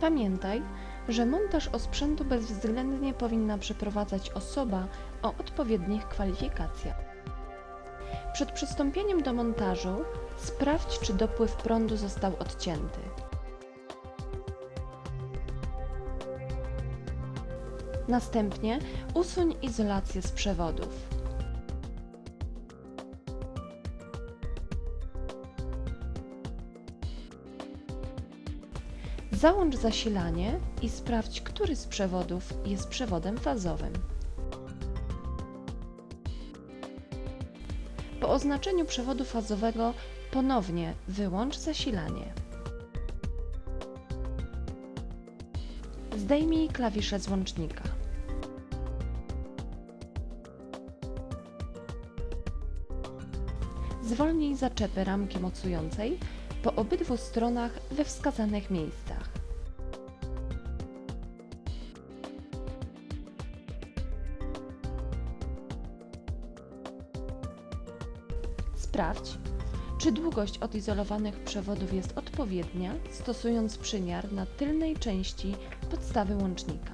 Pamiętaj, że montaż osprzętu bezwzględnie powinna przeprowadzać osoba o odpowiednich kwalifikacjach. Przed przystąpieniem do montażu sprawdź, czy dopływ prądu został odcięty. Następnie usuń izolację z przewodów. Załącz zasilanie i sprawdź, który z przewodów jest przewodem fazowym. Po oznaczeniu przewodu fazowego ponownie wyłącz zasilanie. Zdejmij klawisze z łącznika. Zwolnij zaczepy ramki mocującej po obydwu stronach we wskazanych miejscach. Sprawdź, czy długość odizolowanych przewodów jest odpowiednia, stosując przymiar na tylnej części podstawy łącznika.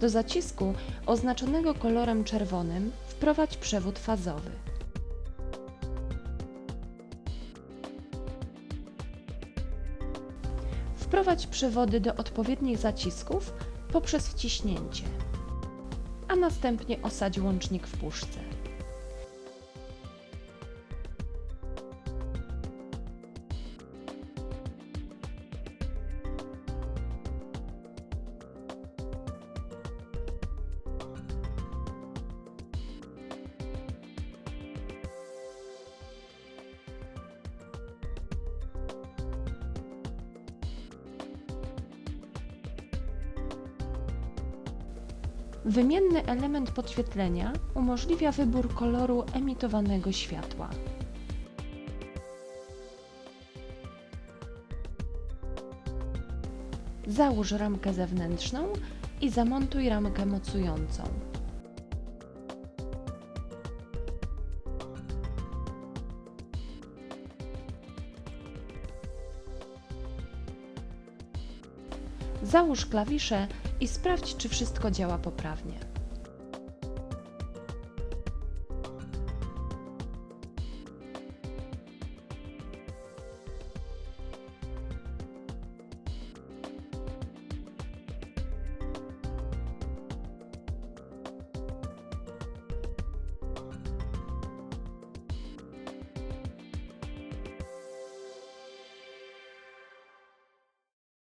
Do zacisku oznaczonego kolorem czerwonym wprowadź przewód fazowy. Wprowadź przewody do odpowiednich zacisków poprzez wciśnięcie, a następnie osadź łącznik w puszce. Wymienny element podświetlenia umożliwia wybór koloru emitowanego światła. Załóż ramkę zewnętrzną i zamontuj ramkę mocującą. Załóż klawisze i sprawdź, czy wszystko działa poprawnie.